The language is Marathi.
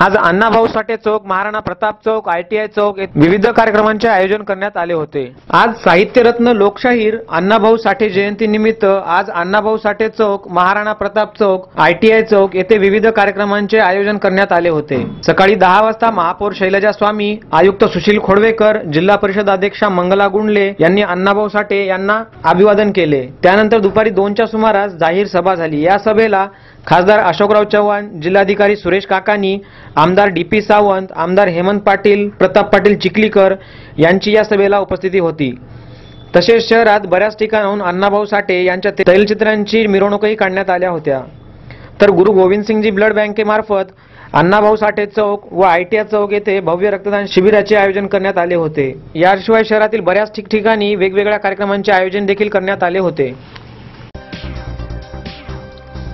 आज अण्णाभाऊ साठे चौक महाराणा प्रताप चौक आयटीआय चौक विविध कार्यक्रमांचे आयोजन करण्यात आले होते. आज साहित्यरत्न लोकशाहीर अण्णाभाऊ साठे जयंती निमित्त आज अण्णाभाऊ साठे चौक महाराणा प्रताप चौक आयटीआय चौक येथे विविध कार्यक्रमांचे आयोजन करण्यात आले होते. सकाळी दहा वाजता महापौर शैलजा स्वामी आयुक्त सुशील खोडवेकर जिल्हा परिषद अध्यक्षा मंगला गुंडले यांनी अण्णाभाऊ साठे यांना अभिवादन केले. त्यानंतर दुपारी दोनच्या सुमारास जाहीर सभा झाली. या सभेला खासदार अशोकराव चव्हाण जिल्हाधिकारी सुरेश काकानी आमदार डी पी सावंत आमदार हेमंत पाटील प्रताप पाटील चिखलीकर यांची या सभेला उपस्थिती होती. तसेच शहरात बऱ्याच ठिकाणाहून अण्णाभाऊ साठे यांच्या तैलचित्रांची मिरवणूकही काढण्यात आल्या होत्या. तर गुरु गोविंदसिंगजी ब्लड बँकेमार्फत अण्णाभाऊ साठे चौक व आयटीआय चौक येथे भव्य रक्तदान शिबिराचे आयोजन करण्यात आले होते. याशिवाय शहरातील बऱ्याच ठिकठिकाणी वेगवेगळ्या कार्यक्रमांचे आयोजन देखील करण्यात आले होते.